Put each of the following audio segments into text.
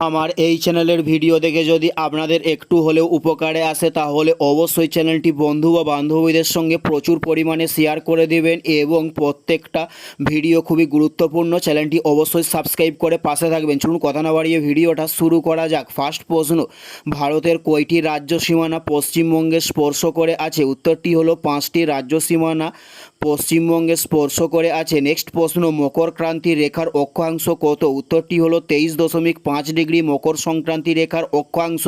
আমার এই চ্যানেলের ভিডিও দেখে যদি আপনাদের একটু হলেও উপকারে আসে, তাহলে অবশ্যই চ্যানেলটি বন্ধু বা বান্ধবীদের সঙ্গে প্রচুর পরিমাণে শেয়ার করে দেবেন এবং প্রত্যেকটা ভিডিও খুবই গুরুত্বপূর্ণ। চ্যানেলটি অবশ্যই সাবস্ক্রাইব করে পাশে থাকবেন। চলুন কথা না বাড়িয়ে ভিডিওটা শুরু করা যাক। ফার্স্ট প্রশ্ন, ভারতের কয়টি রাজ্য সীমানা পশ্চিমবঙ্গে স্পর্শ করে আছে? উত্তরটি হলো পাঁচটি রাজ্য সীমানা পশ্চিমবঙ্গে স্পর্শ করে আছে। নেক্সট প্রশ্ন, মকর ক্রান্তি রেখার অক্ষাংশ কত? উত্তরটি হলো তেইশ দশমিক পাঁচ ডিগ্রি মকর সংক্রান্তি রেখার অক্ষাংশ।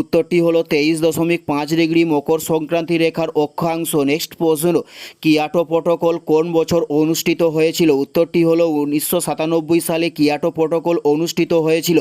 উত্তরটি হলো তেইশ দশমিক পাঁচ ডিগ্রি মকর সংক্রান্তি রেখার অক্ষাংশ। নেক্সট প্রশ্ন, কিয়াটো প্রটোকল কোন বছর অনুষ্ঠিত হয়েছিল? উত্তরটি হলো উনিশশো সাতানব্বই সালে কিয়াটো প্রটোকল অনুষ্ঠিত হয়েছিল।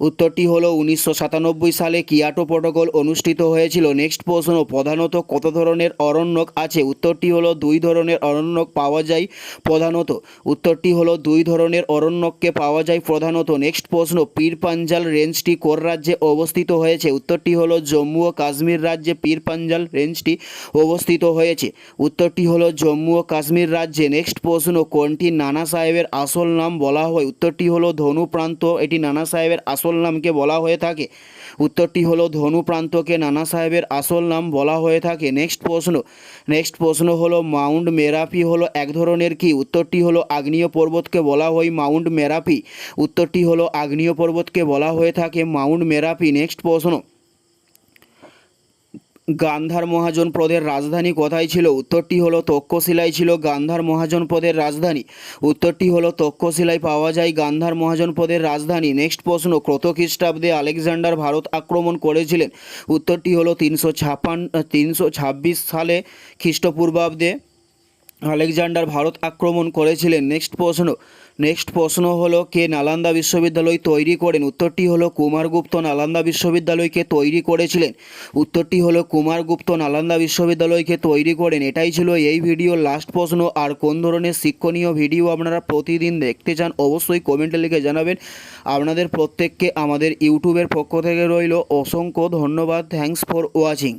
উত্তরটি হলো উনিশশো সাতানব্বই সালে কিয়াটো প্রটোকল অনুষ্ঠিত হয়েছিল। নেক্সট প্রশ্ন, প্রধানত কত ধরনের অরণ্যক আছে? উত্তরটি হলো দুই ধরনের অরণ্যক পাওয়া যায় প্রধানত। উত্তরটি হলো দুই ধরনের অরণ্যককে পাওয়া যায় প্রধানত। নেক্সট প্রশ্ন পীর পাঞ্জাল রেঞ্জটি কোর রাজ্যে অবস্থিত হয়েছে? উত্তরটি হলো জম্মু ও কাশ্মীর রাজ্যে পীর পাঞ্জাল রেঞ্জটি অবস্থিত হয়েছে। উত্তরটি হলো জম্মু ও কাশ্মীর রাজ্যে। নেক্সট প্রশ্ন, কোনটি নানা সাহেবের আসল নাম বলা হয়? উত্তরটি হলো ধনু প্রান্ত। এটি নানা সাহেবের আসল নামকে বলা হয়ে থাকে। উত্তরটি হলো, ধনু প্রান্তকে নানা সাহেবের আসল নাম বলা হয়ে থাকে। নেক্সট প্রশ্ন। নেক্সট প্রশ্ন হলো, মাউন্ট মেরাপি হলো এক ধরনের কি? উত্তরটি হলো, আগ্নেয় পর্বতকে বলা হয় মাউন্ট মেরাপি। উত্তরটি হলো, আগ্নেয় পর্বতকে বলা হয়ে থাকে মাউন্ট মেরাপি। নেক্সট প্রশ্ন। গান্ধার মহাজনপদের রাজধানী কোথায় ছিল? উত্তরটি হলো তক্ষশিলায় ছিল গান্ধার মহাজনপদের রাজধানী। উত্তরটি হলো তক্ষশিলায় পাওয়া যায় গান্ধার মহাজনপদের রাজধানী। নেক্সট প্রশ্ন, ক্রত খ্রিস্টাব্দে আলেকজান্ডার ভারত আক্রমণ করেছিলেন। উত্তরটি হলো তিনশো ছাপান্ন তিনশো ছাব্বিশ সালে খ্রিস্টপূর্বাব্দে। আলেকজান্ডার ভারত আক্রমণ করেছিলেন। নেক্সট প্রশ্ন নেক্সট প্রশ্ন হলো কে নালন্দা বিশ্ববিদ্যালয় তৈরি করেন? উত্তরটি হলো কুমারগুপ্ত নালন্দা বিশ্ববিদ্যালয়কে তৈরি করেছিলেন। উত্তরটি হলো কুমারগুপ্ত নালন্দা বিশ্ববিদ্যালয়কে তৈরি করেন। এটাই ছিল এই ভিডিওর লাস্ট প্রশ্ন, আর কোন ধরনের শিক্ষণীয় ভিডিও আপনারা প্রতিদিন দেখতে চান অবশ্যই কমেন্টে লিখে জানাবেন। আপনাদের প্রত্যেককে আমাদের ইউটিউবের পক্ষ থেকে রইল অসংখ্য ধন্যবাদ। Thanks for watching.